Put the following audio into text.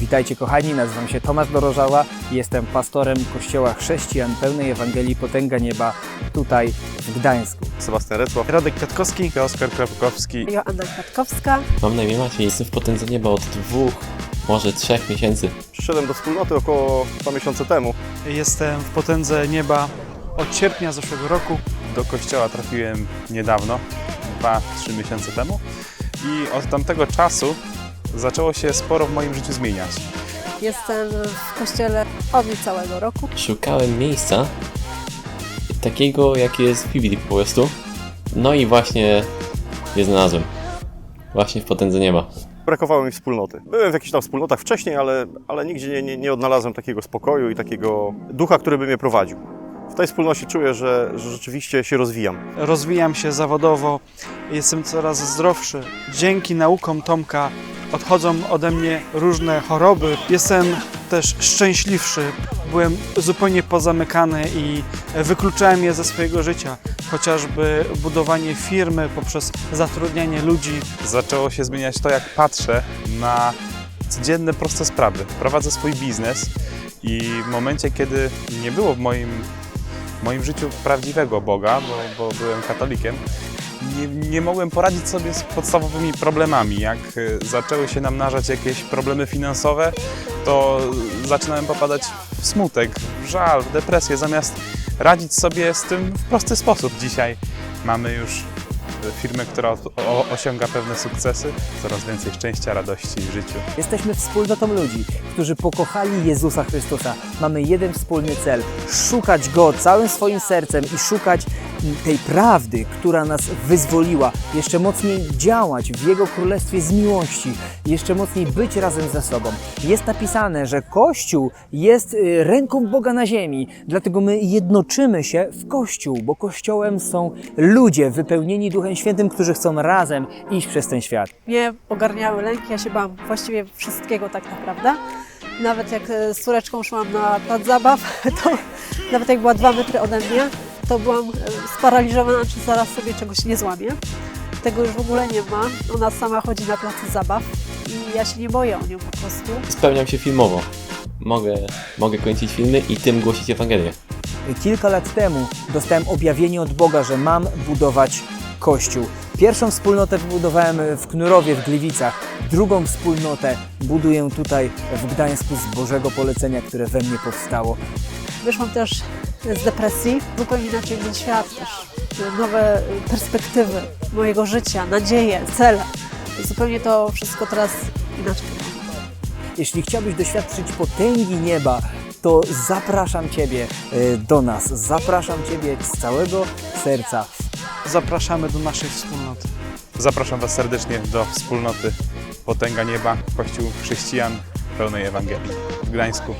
Witajcie kochani, nazywam się Tomasz Dorożała i jestem pastorem Kościoła Chrześcijan Pełnej Ewangelii Potęga Nieba tutaj w Gdańsku. Sebastian Recław, Radek Kwiatkowski. Oskar Krapkowski. Joanna Kwiatkowska. Mam na imię Maciej, jestem w Potędze Nieba od dwóch, może trzech miesięcy. Przyszedłem do wspólnoty około dwa miesiące temu. Jestem w Potędze Nieba od sierpnia zeszłego roku. Do kościoła trafiłem niedawno, 2-3 miesiące temu i od tamtego czasu zaczęło się sporo w moim życiu zmieniać. Jestem w kościele od niecałego roku. Szukałem miejsca takiego, jakie jest w Biblii po prostu. No i właśnie je znalazłem. Właśnie w Potędze Nieba. Brakowało mi wspólnoty. Byłem w jakichś tam wspólnotach wcześniej, ale, ale nigdzie nie, nie, nie odnalazłem takiego spokoju i takiego ducha, który by mnie prowadził. W tej wspólnocie czuję, że, że rzeczywiście się rozwijam. Rozwijam się zawodowo, jestem coraz zdrowszy. Dzięki naukom Tomka odchodzą ode mnie różne choroby. Jestem też szczęśliwszy. Byłem zupełnie pozamykany i wykluczałem je ze swojego życia. Chociażby budowanie firmy poprzez zatrudnianie ludzi, Zaczęło się zmieniać to, jak patrzę na codzienne, proste sprawy. Prowadzę swój biznes i w momencie, kiedy nie było w moim, w moim życiu prawdziwego Boga, bo, bo byłem katolikiem, nie, nie mogłem poradzić sobie z podstawowymi problemami. Jak y, zaczęły się namnażać jakieś problemy finansowe, to zaczynałem popadać w smutek, w żal, w depresję, zamiast radzić sobie z tym w prosty sposób. Dzisiaj mamy już firmę, która osiąga pewne sukcesy, coraz więcej szczęścia, radości w życiu. Jesteśmy wspólnotą ludzi, którzy pokochali Jezusa Chrystusa. Mamy jeden wspólny cel: szukać Go całym swoim sercem i szukać tej prawdy, która nas wyzwoliła, jeszcze mocniej działać w Jego Królestwie z miłości, jeszcze mocniej być razem ze sobą. Jest napisane, że Kościół jest y, ręką Boga na ziemi, dlatego my jednoczymy się w Kościół, bo Kościołem są ludzie wypełnieni Duchem Świętym, którzy chcą razem iść przez ten świat. Mnie ogarniały lęki, ja się bałam właściwie wszystkiego tak naprawdę. Nawet jak e, z córeczką szłam na plac zabaw, to nawet jak była dwa metry ode mnie, to byłam e, sparaliżowana, czy zaraz sobie czegoś nie złamię. Tego już w ogóle nie ma. Ona sama chodzi na plac zabaw i ja się nie boję o nią po prostu. Spełniam się filmowo. Mogę, mogę kręcić filmy i tym głosić Ewangelię. Kilka lat temu dostałem objawienie od Boga, że mam budować kościół. Pierwszą wspólnotę wybudowałem w Knurowie w Gliwicach, drugą wspólnotę buduję tutaj w Gdańsku z Bożego polecenia, które we mnie powstało. Wyszłam też z depresji, zupełnie inaczej widzę świat też. Nowe perspektywy mojego życia, nadzieje, cele. Zupełnie to wszystko teraz inaczej. Jeśli chciałbyś doświadczyć potęgi nieba, to zapraszam Ciebie e, do nas. Zapraszam Ciebie z całego serca. zapraszamy do naszej wspólnoty. Zapraszam Was serdecznie do wspólnoty Potęga Nieba, Kościół Chrześcijan pełnej Ewangelii w Gdańsku.